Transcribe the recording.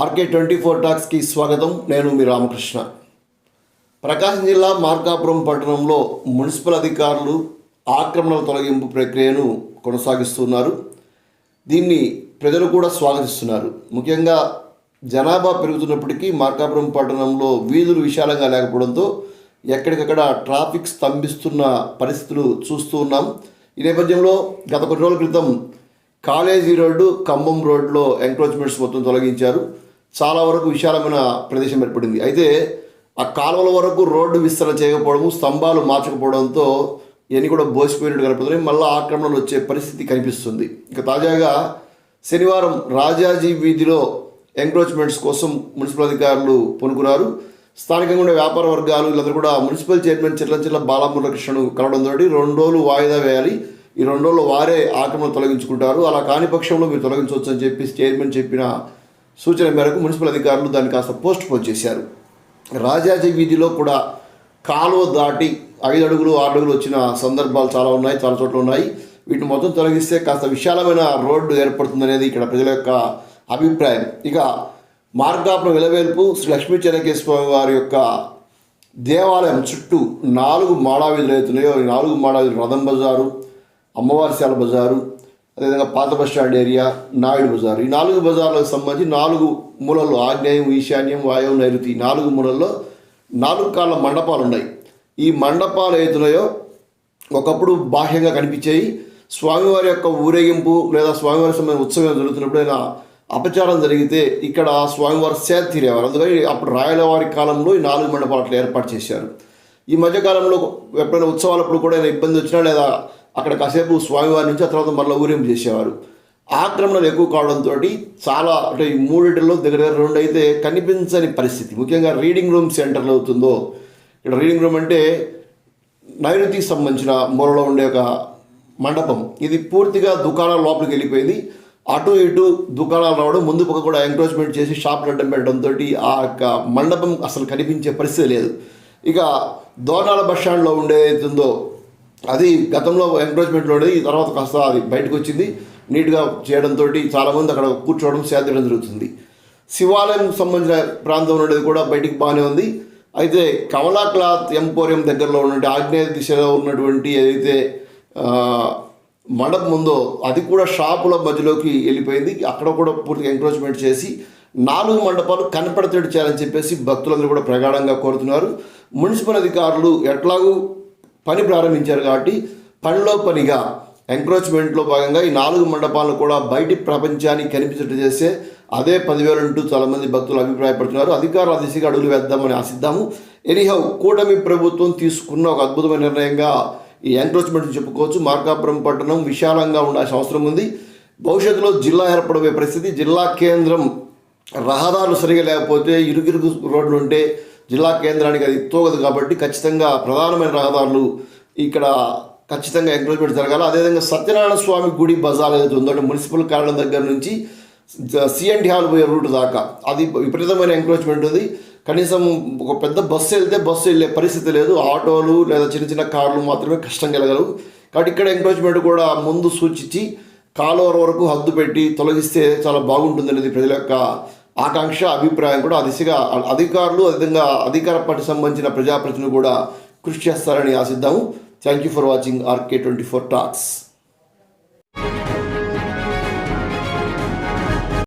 RK twenty four టాక్స్కి స్వాగతం. నేను మీ రామకృష్ణ. ప్రకాశం జిల్లా మార్కాపురం పట్టణంలో మున్సిపల్ అధికారులు ఆక్రమణల తొలగింపు ప్రక్రియను కొనసాగిస్తున్నారు. దీన్ని ప్రజలు కూడా స్వాగతిస్తున్నారు. ముఖ్యంగా జనాభా పెరుగుతున్నప్పటికీ మార్కాపురం పట్టణంలో వీధులు విశాలంగా లేకపోవడంతో ఎక్కడికక్కడ ట్రాఫిక్ స్తంభిస్తున్న పరిస్థితులు చూస్తూ ఉన్నాం. ఈ నేపథ్యంలో గత కొన్ని రోజుల క్రితం కాలేజీ రోడ్డు ఖమ్మం రోడ్లో ఎంక్రోచ్మెంట్స్ మొత్తం తొలగించారు. చాలా వరకు విశాలమైన ప్రదేశం ఏర్పడింది. అయితే ఆ కాలువల వరకు రోడ్డు విస్తరణ చేయకపోవడం స్తంభాలు మార్చకపోవడంతో ఇవన్నీ కూడా బోసిపోయినట్టు కనపడుతున్నాయి. మళ్ళీ ఆక్రమణలు వచ్చే పరిస్థితి కనిపిస్తుంది. ఇక తాజాగా శనివారం రాజాజీ వీధిలో ఎంక్రోచ్మెంట్స్ కోసం మున్సిపల్ అధికారులు పొనుకున్నారు. స్థానికంగా ఉండే వ్యాపార వర్గాలు వీళ్ళందరూ కూడా మున్సిపల్ చైర్మన్ చిర్లంచిల్ల బాలమురకృష్ణను కలవడంతో రెండు రోజులు వాయిదా వేయాలి. ఈ రెండు రోజులు వారే ఆక్రమణ తొలగించుకుంటారు. అలా కాని పక్షంలో మీరు తొలగించవచ్చు అని చెప్పి చైర్మన్ చెప్పిన సూచన మేరకు మున్సిపల్ అధికారులు దాన్ని కాస్త పోస్ట్ పోన్ చేశారు. రాజాజీ వీధిలో కూడా కాలువ దాటి ఐదు అడుగులు ఆరు అడుగులు వచ్చిన సందర్భాలు చాలా ఉన్నాయి చాలా చోట్ల ఉన్నాయి. వీటిని మొత్తం తొలగిస్తే కాస్త విశాలమైన రోడ్డు ఏర్పడుతుందనేది ఇక్కడ ప్రజల యొక్క అభిప్రాయం. ఇక మార్గాపురం విలవేల్పు శ్రీ లక్ష్మీ చెన్నకేశ్వర వారి యొక్క దేవాలయం చుట్టూ నాలుగు మాడావీధులు అవుతున్నాయో ఈ నాలుగు మాడావీధులు రథం బజారు అమ్మవారిశాల బజారు అదేవిధంగా పాత bus stand area Naidu Bazar. ఈ నాలుగు బజార్లకు సంబంధించి నాలుగు మూలల్లో ఆగ్నేయం ఈశాన్యం వాయువు నైరుతి నాలుగు మూలల్లో నాలుగు కాళ్ళ మండపాలు ఉన్నాయి. ఈ మండపాలు ఏతున్నాయో ఒకప్పుడు బాహ్యంగా కనిపించాయి. స్వామివారి యొక్క ఊరేగింపు లేదా స్వామివారి సంబంధించిన ఉత్సవం జరుగుతున్నప్పుడు ఆయన అపచారం జరిగితే ఇక్కడ స్వామివారి సేద తీరేవారు. అందుకని అప్పుడు రాయలవారి కాలంలో ఈ నాలుగు మండపాలు అట్లా ఏర్పాటు చేశారు. ఈ మధ్యకాలంలో ఎప్పుడైనా ఉత్సవాలప్పుడు కూడా ఏదైనా ఇబ్బంది వచ్చినా లేదా అక్కడ కాసేపు స్వామివారి నుంచి ఆ తర్వాత మళ్ళీ ఊరేం చేసేవారు. ఆక్రమణలు ఎక్కువ కావడంతో చాలా అంటే ఈ మూడింటిలో దగ్గర దగ్గర రెండు అయితే కనిపించని పరిస్థితి. ముఖ్యంగా రీడింగ్ రూమ్ సెంటర్లో అవుతుందో ఇక్కడ రీడింగ్ రూమ్ అంటే నైరుతికి సంబంధించిన మూలలో ఉండే ఒక మండపం. ఇది పూర్తిగా దుకాణాల లోపలికి వెళ్ళిపోయింది. అటు ఇటు దుకాణాలు రావడం ముందు పక్క కూడా ఎంక్రోచ్మెంట్ చేసి షాప్ అడ్డం పెట్టడంతో ఆ యొక్క మండపం అసలు కనిపించే పరిస్థితి లేదు. ఇక దోనాల బస్ స్టాండ్లో ఉండేతుందో అది గతంలో ఎంక్రోచ్మెంట్లో ఉండేది ఈ తర్వాత కాస్త అది బయటకు వచ్చింది. నీట్గా చేయడంతో చాలామంది అక్కడ కూర్చోవడం సేదడం జరుగుతుంది. శివాలయం సంబంధించిన ప్రాంతం ఉండేది కూడా బయటికి బాగానే ఉంది. అయితే కమలా క్లాత్ ఎంపోరియం దగ్గరలో ఉన్నటువంటి ఆగ్నేయ దిశలో ఉన్నటువంటి ఏదైతే మండపం ఉందో అది కూడా షాపుల మధ్యలోకి వెళ్ళిపోయింది. అక్కడ కూడా పూర్తిగా ఎంక్రోచ్మెంట్ చేసి నాలుగు మండపాలు కనపడతేట్టు చేయాలని చెప్పేసి భక్తులందరూ కూడా ప్రగాఢంగా కోరుతున్నారు. మున్సిపల్ అధికారులు ఎట్లాగూ పని ప్రారంభించారు కాబట్టి పనిలో పనిగా ఎంక్రోచ్మెంట్లో భాగంగా ఈ నాలుగు మండపాలను కూడా బయటి ప్రపంచానికి కనిపించట్టు చేస్తే అదే పదివేలు అంటూ చాలామంది భక్తులు అభిప్రాయపడుతున్నారు. అధికారుల దిశగా అడుగులు వేద్దామని ఆశిద్దాము. ఎనీహౌ కూటమి ప్రభుత్వం తీసుకున్న ఒక అద్భుతమైన నిర్ణయంగా ఈ ఎంక్రోచ్మెంట్ చెప్పుకోవచ్చు. మార్కాపురం పట్టణం విశాలంగా ఉండాల్సిన అవసరం ఉంది. భవిష్యత్తులో జిల్లా ఏర్పడబోయే పరిస్థితి జిల్లా కేంద్రం రహదారులు సరిగా లేకపోతే ఇరుగిరుగు రోడ్లు ఉంటే జిల్లా కేంద్రానికి అది తోగదు కాబట్టి ఖచ్చితంగా ప్రధానమైన రహదారులు ఇక్కడ ఖచ్చితంగా ఎంకరేజ్మెంట్ జరగాలి. అదేవిధంగా సత్యనారాయణ స్వామి గుడి బజార్ ఏదైతే ఉందో అంటే మున్సిపల్ కార్యాలయం దగ్గర నుంచి సిఎన్టీ హాల్ పోయే రూట్ దాకా. అది విపరీతమైన ఎంకరేజ్మెంట్ ఉంది. కనీసం ఒక పెద్ద బస్సు వెళ్తే బస్సు వెళ్ళే పరిస్థితి లేదు. ఆటోలు లేదా చిన్న చిన్న కార్లు మాత్రమే కష్టం కలగలవు కాబట్టి ఇక్కడ ఎంకరేజ్మెంట్ కూడా ముందు సూచించి కాలువల వరకు హద్దు పెట్టి తొలగిస్తే చాలా బాగుంటుంది అనేది ప్రజల యొక్క ఆకాంక్ష అభిప్రాయం కూడా ఆ దిశగా అధికారులు అదేవిధంగా అధికార పార్టీ సంబంధించిన ప్రజాప్రతినిధులు కూడా కృషి చేస్తారని ఆశిద్దాము. Thank you for watching RK twenty four talks